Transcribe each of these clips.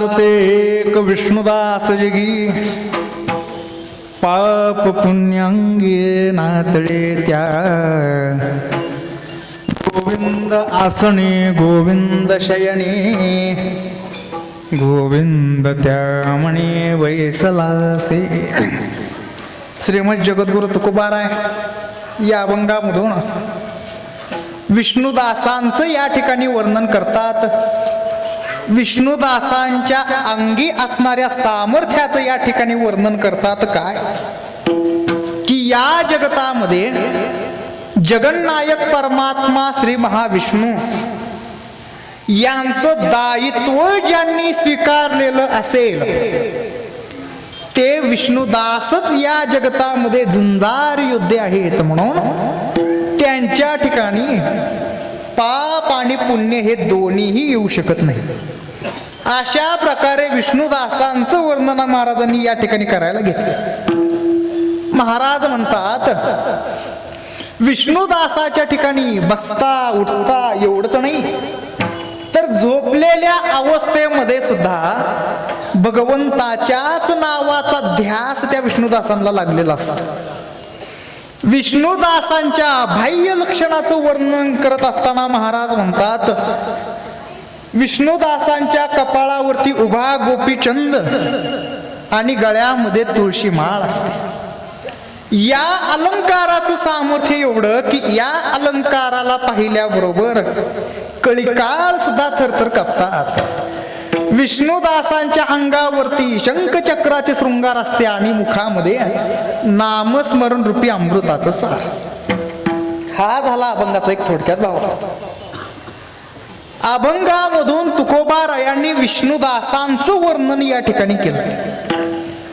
मारुते एक विष्णुदास जगी. पाप पुण्यांगी नातळे त्या. गोविंद आसने गोविंद शयने. गोविंद त्या म्हणे वैसलासे. श्रीमद जगद्गुरु तुकोबाराय या अभंगामधून विष्णुदासांचं या ठिकाणी वर्णन करतात. विष्णुदासांच्या अंगी असणाऱ्या सामर्थ्याचं या ठिकाणी वर्णन करतात काय? की या जगतामध्ये जगन्नायक परमात्मा श्री महाविष्णू यांचं दायित्व ज्यांनी स्वीकारलेलं असेल ते विष्णुदासच या जगतामध्ये झुंजार योद्धे आहेत म्हणून त्यांच्या ठिकाणी पाप आणि पुण्य हे दोन्हीही येऊ शकत नाही. अशा प्रकारे विष्णुदासांचं वर्णन महाराजांनी या ठिकाणी करायला घेतलं. महाराज म्हणतात विष्णुदासाच्या ठिकाणी बसता उठता एवढंच नाही. तर झोपलेल्या अवस्थेमध्ये सुद्धा भगवंताच्याच नावाचा ध्यास त्या विष्णुदासांना लागलेला असतो. विष्णुदासांच्या बाह्य लक्षणाचं वर्णन करत असताना महाराज म्हणतात विष्णुदासांच्या कपाळावरती उभा गोपीचंद आणि गळ्यामध्ये तुळशी माळ असते. या अलंकाराचं सामर्थ्य एवढं की या अलंकाराला पाहिल्याबरोबर कळिकाळ सुद्धा थरथर कापतात. विष्णुदासांच्या अंगावरती शंखचक्राचे शृंगार असते आणि मुखामध्ये नामस्मरण रूपी अमृताचं सार. हा झाला अभंगाचा एक थोडक्यात भाव. अभंगामधून तुकोबा रायांनी विष्णुदासांचं वर्णन या ठिकाणी केलं.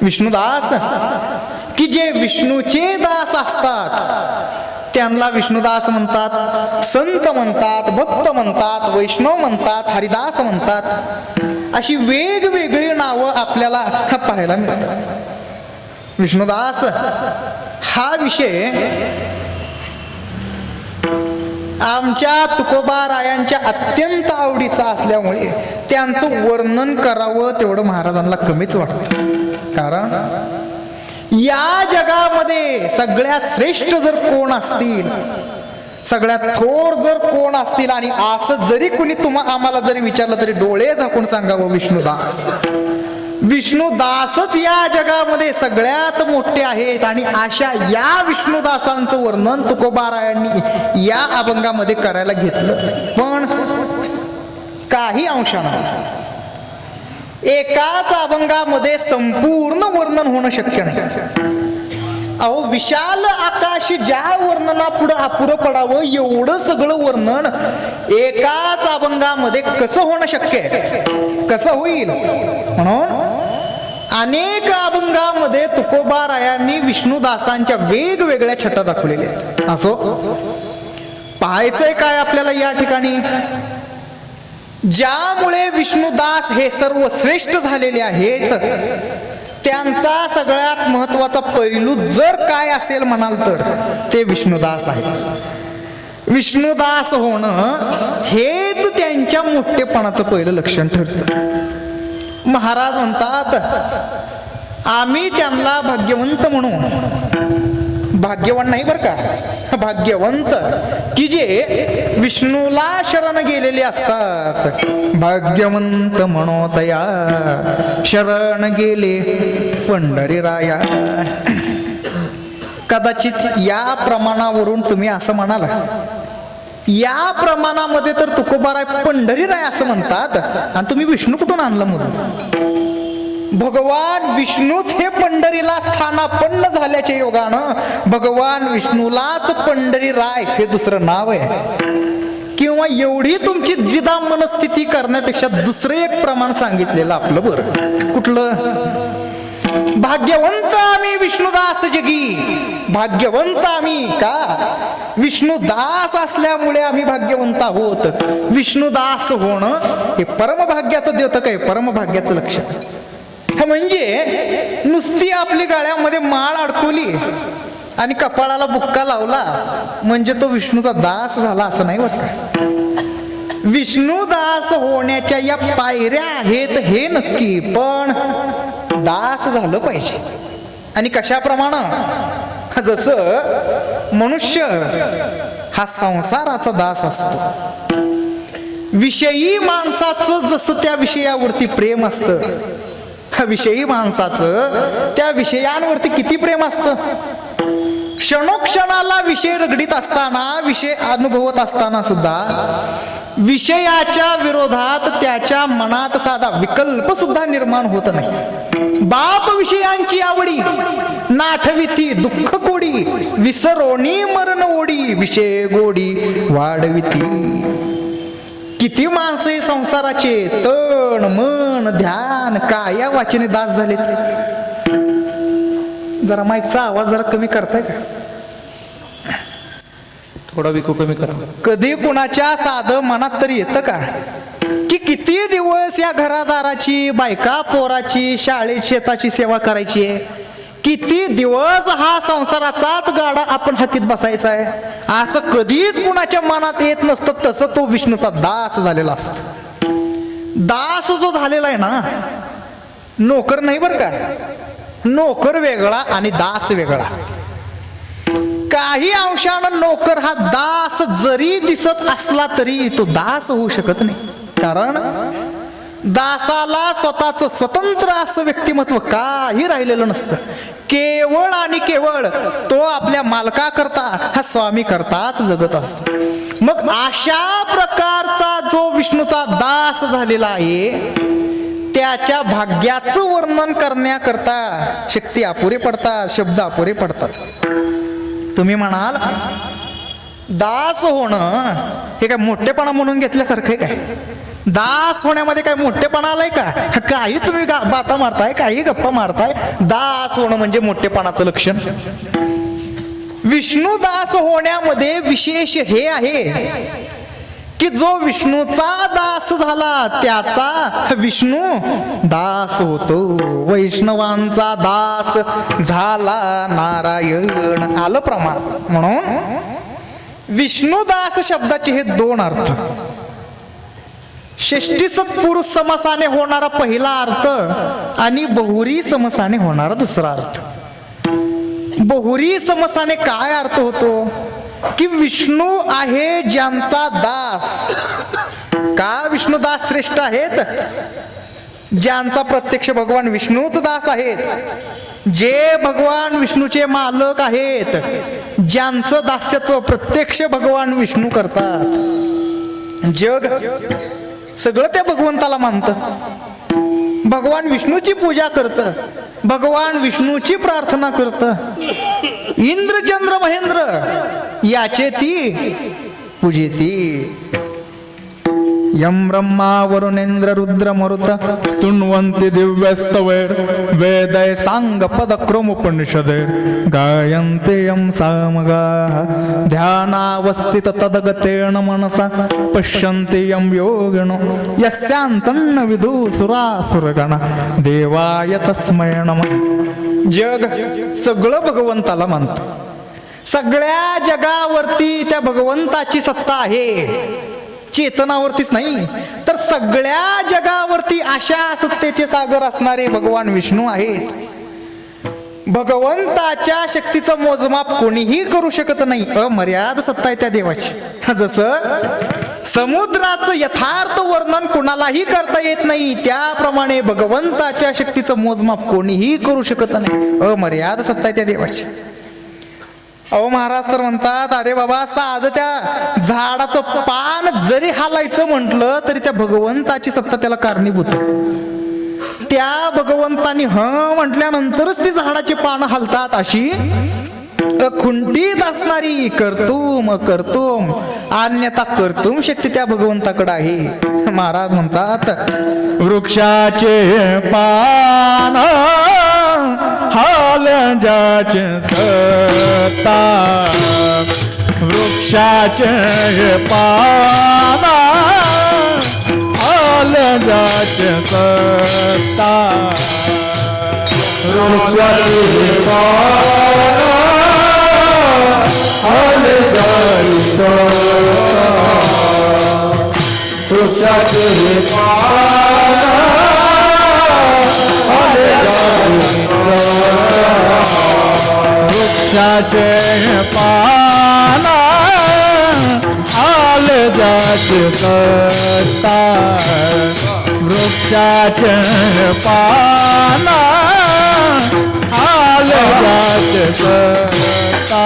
विष्णुदास की जे विष्णूचे दास असतात त्यांना विष्णुदास म्हणतात संत म्हणतात भक्त म्हणतात वैष्णव म्हणतात हरिदास म्हणतात अशी वेगवेगळी नावं आपल्याला पाहायला मिळतात. विष्णुदास हा विषय आमच्या तुकोबा रायांच्या अत्यंत आवडीचा असल्यामुळे त्यांचं वर्णन करावं तेवढं महाराजांना कमीच वाटतं. कारण या जगामध्ये सगळ्यात श्रेष्ठ जर कोण असतील सगळ्यात थोर जर कोण असतील आणि असं जरी कुणी तुम्हा आम्हाला जरी विचारलं तरी डोळे झाकून सांगावं विष्णुदास. विष्णुदासच या जगामध्ये सगळ्यात मोठे आहेत आणि अशा या विष्णुदासांचं वर्णन तुकोबारायांनी या अभंगामध्ये करायला घेतलं. पण काही अंशानं एकाच अभंगामध्ये संपूर्ण वर्णन होणं शक्य नाही. अहो विशाल आकाश ज्या वर्णना पुढं अपुरं पडावं एवढं सगळं वर्णन एकाच अभंगामध्ये कसं होणं शक्य आहे? कसं होईल? म्हणून अनेक अभंगामध्ये तुकोबा रायांनी विष्णुदासांच्या वेगवेगळ्या छटा दाखवलेल्या आहेत. असो पाहायचंय काय आपल्याला या ठिकाणी? ज्यामुळे विष्णुदास हे सर्व श्रेष्ठ झालेले आहेत त्यांचा सगळ्यात महत्त्वाचा पैलू जर काय असेल म्हणाल तर ते विष्णुदास आहेत. विष्णुदास होणं हेच त्यांच्या मोठेपणाचं पहिलं लक्षण ठरतं. महाराज म्हणतात आम्ही त्यांना भाग्यवंत म्हणू भाग्यवान नाही बरं का? भाग्यवंत की जे विष्णूला शरण गेलेले असतात. भाग्यवंत म्हणोतया शरण गेले पंढरी राया कदाचित या प्रमाणावरून तुम्ही असं म्हणाल. या प्रमाणामध्ये तर तुकोबाराय पंढरी राय असं म्हणतात. आणि तुम्ही विष्णू कुठून आणला मधून? भगवान विष्णूच हे पंढरीला स्थानापन्न झाल्याच्या योगानं भगवान विष्णूलाच पंढरी राय हे दुसरं नाव आहे. किंवा एवढी तुमची द्विधा मनस्थिती करण्यापेक्षा दुसरं एक प्रमाण सांगितलेलं आपलं बरं. कुठलं? भाग्यवंत आम्ही विष्णुदास जगी. भाग्यवंत आम्ही का? विष्णुदास असल्यामुळे आम्ही भाग्यवंत आहोत. विष्णुदास होणं हे परमभाग्याचं देतं काय परमभाग्याचं लक्षण. म्हणजे नुसती आपली गाळ्यामध्ये माळ अडकवली आणि कपाळाला बुक्का लावला म्हणजे तो विष्णूचा दास झाला असं नाही वाटत विष्णुदास होण्याच्या या पायऱ्या आहेत हे नक्की पण दास झालं पाहिजे. आणि कशाप्रमाणे? जसं मनुष्य हा संसाराचा दास असतो. विषयी माणसाचं जसं त्या विषयावरती प्रेम असतं विषयी माणसाचं त्या विषयांवरती किती प्रेम असतं? क्षणोक्षणाला विषय रगडीत असताना विषय अनुभवत असताना सुद्धा विषयाच्या विरोधात त्याच्या मनात साधा विकल्प सुद्धा निर्माण होत नाही. बाप विषयांची आवडी नाठविती दुःख कोडी विसरोणी मरण ओढी विषय गोडी वाढविती. किती माणसे संसाराचे? तण मन ध्यान काया? वाचने दास झालेत. जरा माईकचा आवाज जरा कमी करताय का? थोडा विकू कमी करा. कधी कुणाच्या साध मनात तरी येतं का? की किती दिवस या घरादाराची बायका पोराची शाळेत शेताची सेवा करायची आहे? किती दिवस हा संसाराचाच गाडा आपण हकीत बसायचा आहे? असं कधीच कुणाच्या मनात येत नसतं तसं तो विष्णूचा दास झालेला असतो. दास जो झालेला आहे ना नोकर नाही बरं का? नोकर वेगळा आणि दास वेगळा. काही अंशानं नोकर हा दास जरी दिसत असला तरी तो दास होऊ शकत नाही. कारण दासाला स्वतःच स्वतंत्र असं व्यक्तिमत्व काही राहिलेलं नसतं. केवळ आणि केवळ तो आपल्या मालका करता हा स्वामी करताच जगत असतो. मग अशा प्रकारचा जो विष्णूचा दास झालेला आहे त्याच्या भाग्याचं वर्णन करण्याकरता शक्ती अपुरे पडतात शब्द अपुरे पडतात. तुम्ही म्हणाल दास होणं हे काय मोठेपणा म्हणून घेतल्यासारखं आहे काय? दास होण्यामध्ये काय मोठेपणा आलाय का? काही तुम्ही बाता मारताय काही गप्पा मारताय. दास होणं म्हणजे मोठेपणाचं लक्षण. विष्णू दास होण्यामध्ये विशेष हे आहे की जो विष्णूचा दास झाला त्याचा विष्णू दास होतो. वैष्णवांचा दास झाला नारायण आलं प्रमाण. म्हणून विष्णुदास शब्दाचे हे दोन अर्थ. षष्टी सत्पुरुष समासाने होणारा पहिला अर्थ आणि बहुरी समासाने होणारा दुसरा अर्थ. बहुरी समासाने काय अर्थ होतो? की विष्णू आहे ज्यांचा दास. का विष्णुदास श्रेष्ठ आहेत? ज्यांचा प्रत्यक्ष भगवान विष्णूच दास आहेत. जे भगवान विष्णूचे मालक आहेत ज्यांचं दास्यत्व प्रत्यक्ष भगवान विष्णू करतात. जग सगळं त्या भगवंताला मानतं. भगवान विष्णूची पूजा करतं. भगवान विष्णूची प्रार्थना करतं. इंद्र चंद्र महेंद्र याचे ती पूजेती. यम ब्रह्मा वरुणेंद्र रुद्र मरुत स्तुन्वन्ति दिव्यस्तवैर् वेदै सांग पद क्रोमुपनिषदैर् गायन्ति यं सामगाः ध्यानावस्थित तदगतेन मनसा पश्यन्ति यं योगिनो यस्यांतन्न विदु सुरासुरगण देवाय तस्मै नमः जग सगळं भगवंताला मानतं सगळ्या जगावरती त्या भगवंताची सत्ता आहे चेतनावरतीच नाही तर सगळ्या जगावरती अशा सत्तेचे सागर असणारे भगवान विष्णू आहेत. भगवंताच्या शक्तीचं मोजमाप कोणीही करू शकत नाही. अमर्याद सत्ता आहे त्या देवाची. जसं समुद्राचं यथार्थ वर्णन कुणालाही करता येत नाही त्याप्रमाणे भगवंताच्या शक्तीचं मोजमाप कोणीही करू शकत नाही. अमर्याद सत्ता आहे त्या देवाची. अहो महाराज तर म्हणतात अरे बाबा साधं त्या झाडाचं पान जरी हालायचं म्हटलं तरी त्या भगवंताची सत्ता त्याला कारणीभूत त्या भगवंतानी ह म्हटल्यानंतरच ती झाडाची पानं हलतात अशी खुंटीत असणारी करतुम करतुम अन्यथा करतुम शक्ती त्या भगवंताकडे आहे. महाराज म्हणतात वृक्षाचे पान हालंजाचे सत्ता वृक्षाचे पान हालंजाचे सत्ता वृक्षाचे पान हालंजाचे सत्ता वृक्षाचे पाना आल जात करता. वृक्षाचे पाना आल जाचे सत्ता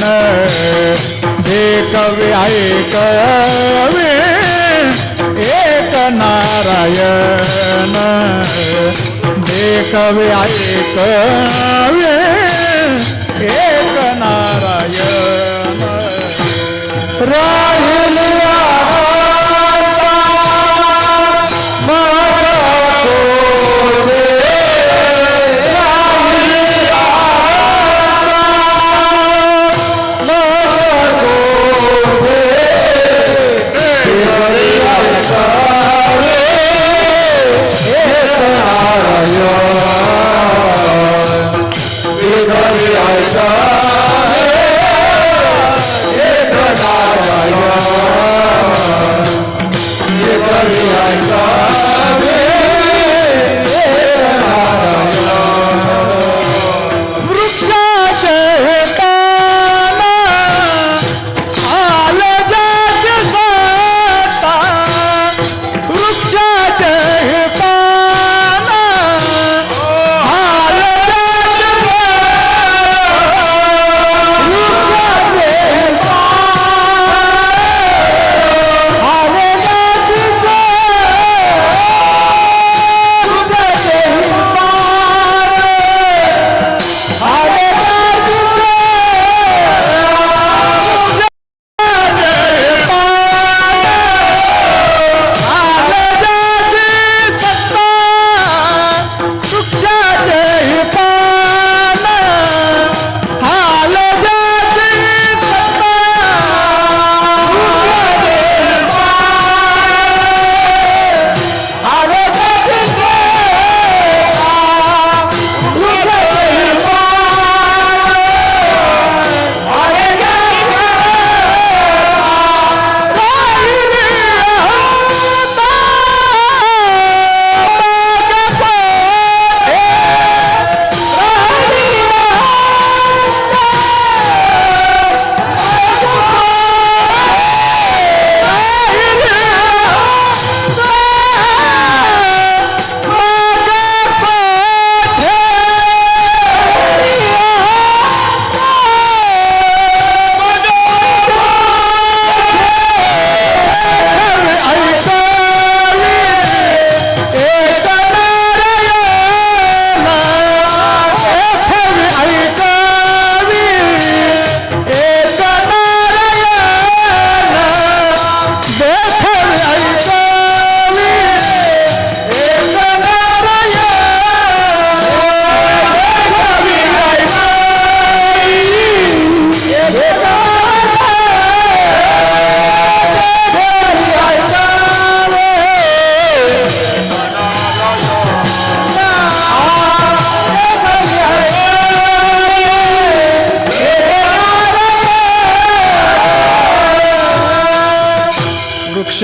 नारायण देखवे ऐकवे एक नारायण. देखवे ऐकवे एक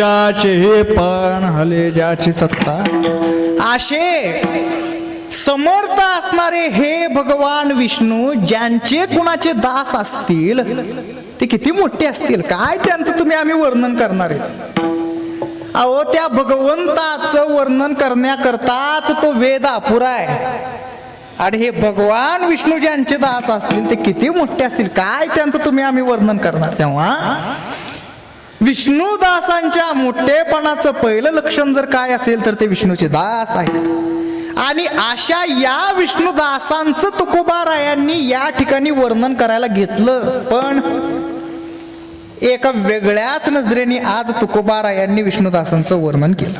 वृक्षाचे पण हले ज्याची सत्ता. आशे समर्थ असणारे हे भगवान विष्णू ज्यांचे कुणाचे दास असतील ते किती मोठे असतील? काय त्यांचं तुम्ही आम्ही वर्णन करणार आहे अहो त्या भगवंताचं वर्णन करण्याकरताच तो वेद अपुरा आहे. आणि हे भगवान विष्णू ज्यांचे दास असतील ते किती मोठे असतील? काय त्यांचं तुम्ही आम्ही वर्णन करणार तेव्हा? विष्णुदासांच्या मोठेपणाचं पहिलं लक्षण जर काय असेल तर ते विष्णूचे दास आहेत. आणि अशा या विष्णुदासांचं तुकोबारायांनी या ठिकाणी वर्णन करायला घेतलं. पण एका वेगळ्याच नजरेने आज तुकोबारायांनी विष्णुदासांचं वर्णन केलं.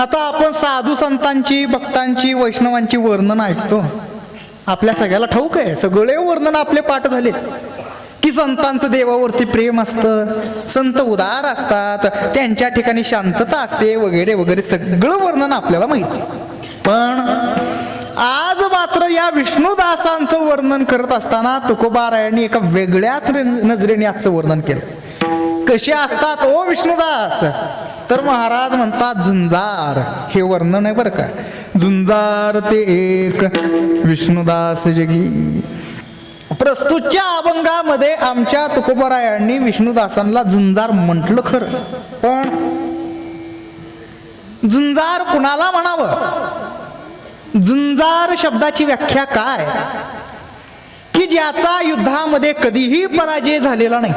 आता आपण साधू संतांची भक्तांची वैष्णवांची वर्णन ऐकतो. आपल्या सगळ्याला ठाऊक आहे. सगळे वर्णन आपले पाठ झाले की संतांचं देवावरती प्रेम असतं संत उदार असतात त्यांच्या ठिकाणी शांतता असते वगैरे वगैरे सगळं वर्णन आपल्याला माहिती पण आज मात्र या विष्णुदासांचं वर्णन करत असताना तुकोबारायांनी एका वेगळ्याच नजरेने आजचं वर्णन केलं. कसे असतात ओ विष्णुदास? तर महाराज म्हणतात झुंजार हे वर्णन आहे बरं का. झुंजार ते एक विष्णुदास जगी. प्रस्तुतच्या अभंगामध्ये आमच्या तुकोबरायांनी विष्णुदासांना झुंजार म्हटलं खरं. पण झुंजार कुणाला म्हणावं? झुंजार शब्दाची व्याख्या काय? की ज्याचा युद्धामध्ये कधीही पराजय झालेला नाही.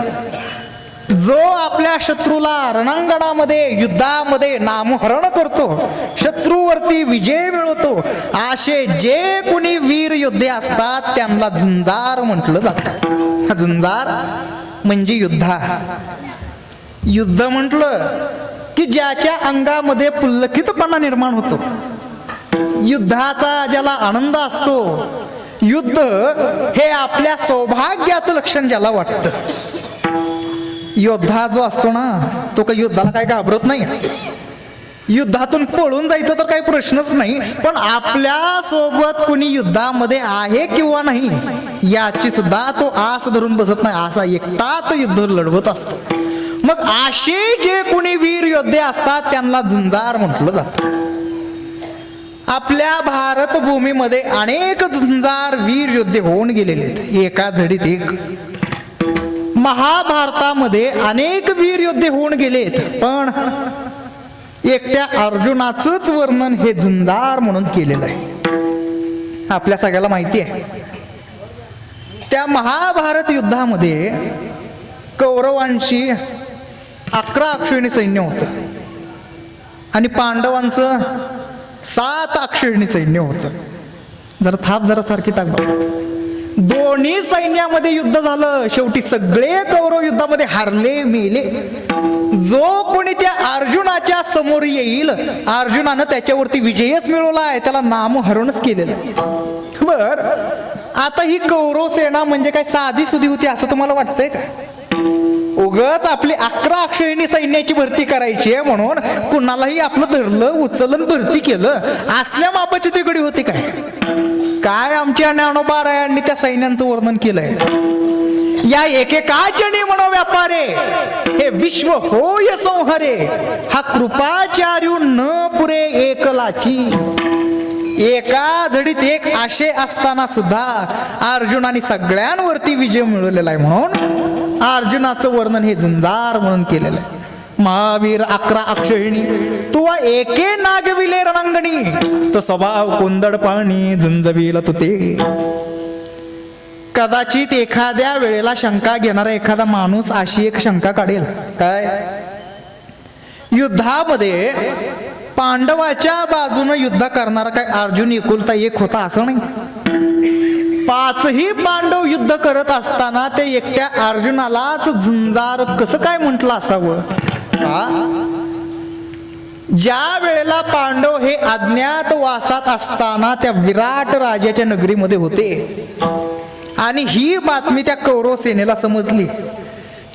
जो आपल्या शत्रूला रणांगणामध्ये युद्धामध्ये नामहरण करतो शत्रूवरती विजय मिळवतो असे जे कुणी वीर योद्धे असतात त्यांना झुंजार म्हटलं जातं. हा झुंजार म्हणजे युद्धा. युद्ध म्हटलं की ज्याच्या अंगामध्ये पुल्लखितपणा निर्माण होतो. युद्धाचा ज्याला आनंद असतो युद्ध हे आपल्या सौभाग्याचं लक्षण ज्याला वाटतं. योद्धा जो असतो ना तो काही युद्धाला काय घाबरत नाही. युद्धातून पळून जायचं तर काही प्रश्नच नाही पण आपल्यासोबत कुणी युद्धामध्ये आहे किंवा नाही याची सुद्धा तो आस धरून बसत नाही. असा एकटाच युद्ध लढवत असतो. मग असे जे कुणी वीर योद्धे असतात त्यांना झुंजार म्हटलं जातं. आपल्या भारत भूमीमध्ये अनेक झुंजार वीर योद्धे होऊन गेलेले आहेत. एका झडीत एक. महाभारतामध्ये अनेक वीर योद्धे होऊन गेलेत पण एकट्या अर्जुनाचंच वर्णन हे झुंजार म्हणून केलेलं आहे. आपल्या सगळ्याला माहिती आहे. त्या महाभारत युद्धामध्ये कौरवांशी अकरा अक्षिणी सैन्य होतं. आणि पांडवांचं सात अक्षिणी सैन्य होतं. जरा थाप जरा सारखी टाक बघा. दोन्ही सैन्यामध्ये युद्ध झालं. शेवटी सगळे कौरव युद्धामध्ये हारले मेले. जो कोणी त्या अर्जुनाच्या समोर येईल अर्जुनानं त्याच्यावरती विजयच मिळवला आहे त्याला नामहरणच केलेलं बर. आता ही कौरव सेना म्हणजे काय साधी सुधी होती असं तुम्हाला वाटतंय का? उगच आपली अकरा अक्षयणी सैन्याची भरती करायची आहे म्हणून कुणालाही आपलं धरलं उचलन भरती केलं. असल्या मापाची तिकडी होती काय? काय आमच्या ज्ञानोबारायांनी त्या सैन्यांचं वर्णन केलंय? या एकेकाचणी म्हणो व्यापारे हे विश्व होय संहरे हा कृपाचार्यू न पुरे एकलाची. एका झडीत एक आशे असताना सुद्धा अर्जुनाने सगळ्यांवरती विजय मिळवलेला आहे म्हणून अर्जुनाचं वर्णन हे झुंजार म्हणून केलेलं आहे. महावीर अकरा अक्षयणी तू एके नागविले रणांगणी तो स्वभाव कोंदड पाणी झुंजविल तुते. कदाचित एखाद्या वेळेला शंका घेणारा एखादा माणूस अशी एक शंका काढेल. काय? युद्धामध्ये पांडवाच्या बाजूनं युद्ध करणारा काय अर्जुन एकुलता एक होता असं नाही. पाचही पांडव युद्ध करत असताना ते एकट्या अर्जुनालाच झुंजार कसं काय म्हटलं असावं? ज्या वेळेला पांडव हे अज्ञात वासात असताना त्या विराट राजाच्या नगरीमध्ये होते आणि ही बातमी त्या कौरव सेनेला समजली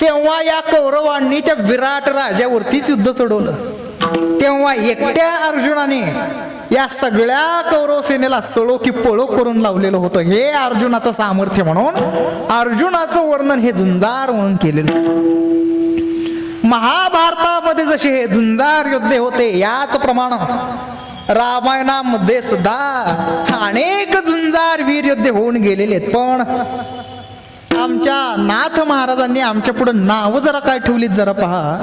तेव्हा या कौरवांनी त्या विराट राजावरतीच युद्ध चढवलं. तेव्हा एकट्या अर्जुनाने या सगळ्या कौरव सेनेला सळो की पळो करून लावलेलं होतं. हे अर्जुनाचं सामर्थ्य म्हणून अर्जुनाचं वर्णन हे झुंजार म्हणून केलेलं महाभारतामध्ये जसे हे झुंजार योद्धे होते याच प्रमाण रामायणामध्ये सुद्धा अनेक झुंजार वीर योद्धे होऊन गेलेले आहेत. पण आमच्या नाथ महाराजांनी आमच्या पुढे नाव जरा काय ठेवलीत जरा पहा.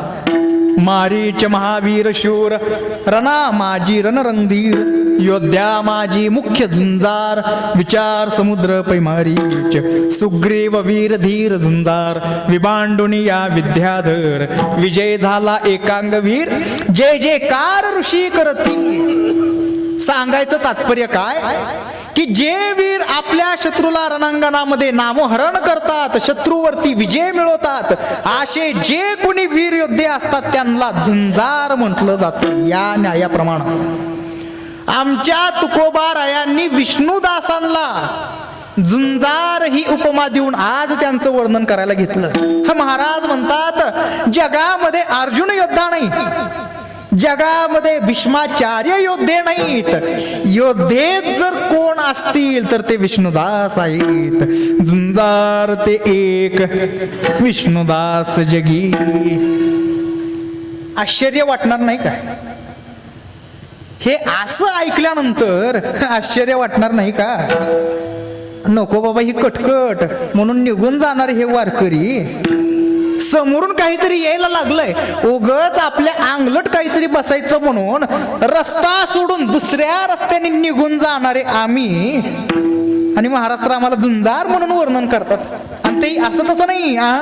मारीच महावीर शूर रणा माझी रणरंधीर योद्धा माझी मुख्य झुंजार विचार समुद्र पैमारीच सुग्रीव वीर धीर झुंजार विबांडुनी या विद्याधर विजय झाला एकांगवीर जय जयकार ऋषी करती सांगायचं तात्पर्य काय? की जे वीर आपल्या शत्रूला रणांगणामध्ये नामोहरण करतात शत्रूवरती विजय मिळवतात असे जे कोणी वीर योद्धे असतात त्यांना झुंजार म्हटलं जातं या न्यायाप्रमाणे. आमच्या तुकोबा रायांनी विष्णुदासांना झुंजार ही उपमा देऊन आज त्यांचं वर्णन करायला घेतलं. हा महाराज म्हणतात जगामध्ये अर्जुन योद्धा नाही जगामध्ये भीष्माचार्य योद्धे नाहीत. योद्धे जर कोण असतील तर ते विष्णुदास आहेत. झुंजार ते एक विष्णुदास जगी. आश्चर्य वाटणार नाही का? हे असं ऐकल्यानंतर आश्चर्य वाटणार नाही का? नको बाबा ही कटकट. म्हणून निघून जाणार हे वारकरी. समोरून काहीतरी यायला लागलंय. उगच आपल्या अंगलट काहीतरी बसायचं म्हणून रस्ता सोडून दुसऱ्या रस्त्याने निघून जाणारे आम्ही. आणि महाराष्ट्र आम्हाला झुंजार म्हणून वर्णन करतात. आणि ते असं तसं नाही आ,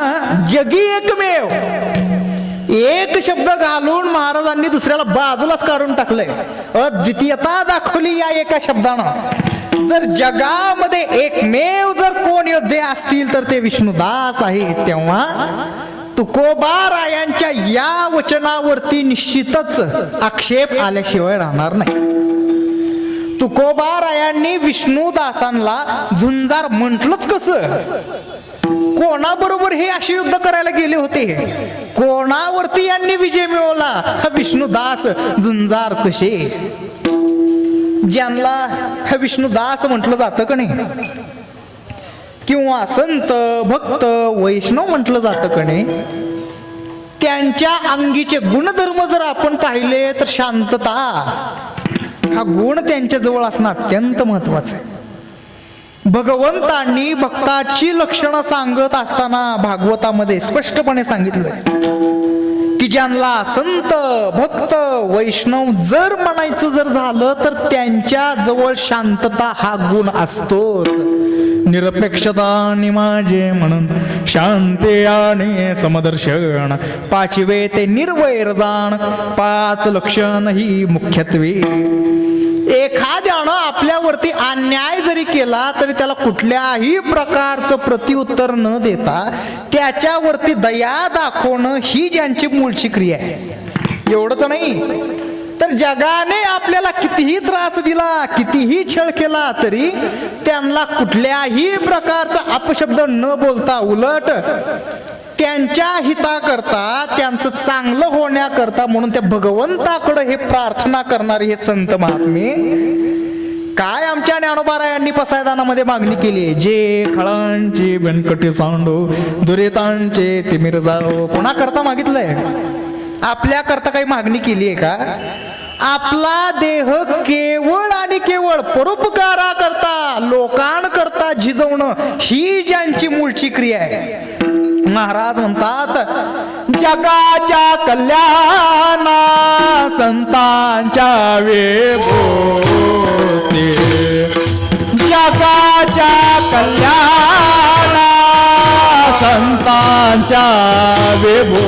जगी एकमेव. एक शब्द घालून महाराजांनी दुसऱ्याला बाजूलाच काढून टाकलंय. अद्वितीयता दाखवली या एका शब्दानं. जर जगामध्ये एकमेव जर कोण योद्धे असतील तर ते विष्णुदास आहे तेव्हा तुकोबा रायांच्या या वचनावरती निश्चितच आक्षेप आल्याशिवाय राहणार नाही. तुकोबा रायांनी विष्णुदासांना झुंजार म्हटलंच कसं? कोणाबरोबर हे असे युद्ध करायला गेले होते? कोणावरती यांनी विजय मिळवला? हा विष्णुदास झुंजार कसे ज्यांना विष्णुदास म्हटलं जातं का नाही? किंवा संत भक्त वैष्णव म्हटलं जातं का नाही? त्यांच्या अंगीचे गुणधर्म जर आपण पाहिले तर शांतता हा गुण त्यांच्या जवळ असणं अत्यंत महत्वाचं आहे. भगवंतांनी भक्ताची लक्षणं सांगत असताना भागवतामध्ये स्पष्टपणे सांगितलंय की ज्यांना संत भक्त वैष्णव जर म्हणायचं जर झालं तर त्यांच्या जवळ शांतता हा गुण असतोच. निरपेक्षता आणि माझे म्हणून शांती आणि समदर्शन पाचवे ते निर्वैर जाण पाच लक्षण ही मुख्यत्वे. एखाद्यानं आपल्यावरती अन्याय जरी केला तरी त्याला कुठल्याही प्रकारचं प्रतिउत्तर न देता त्याच्यावरती दया दाखवणं ही ज्यांची मूळची क्रिया आहे. एवढंच नाही. तर जगाने आपल्याला कितीही त्रास दिला कितीही छळ केला तरी त्यांना कुठल्याही प्रकारचा अपशब्द न बोलता उलट त्यांच्या हिताकरता त्यांचं चांगलं होण्याकरता म्हणून त्या भगवंताकडे हे प्रार्थना करणारे हे संत महात्मे काय आमच्या ज्ञानोबारायांनी पसायदानामध्ये मागणी केली जे खळांचे व्यंकटी सांडो दुरेतांचे तिमिर जाओ कोणाकरता मागितलंय? आपल्या करता काही मागणी केली आहे का? आपला देह केवळ आणि केवळ परोपकारा करता लोकांकरता झिजवणं ही ज्यांची मूळची क्रिया आहे. महाराज म्हणतात जगाच्या कल्याणा संतांच्या वेभोते. जगाच्या कल्याणा संतांच्या वेभो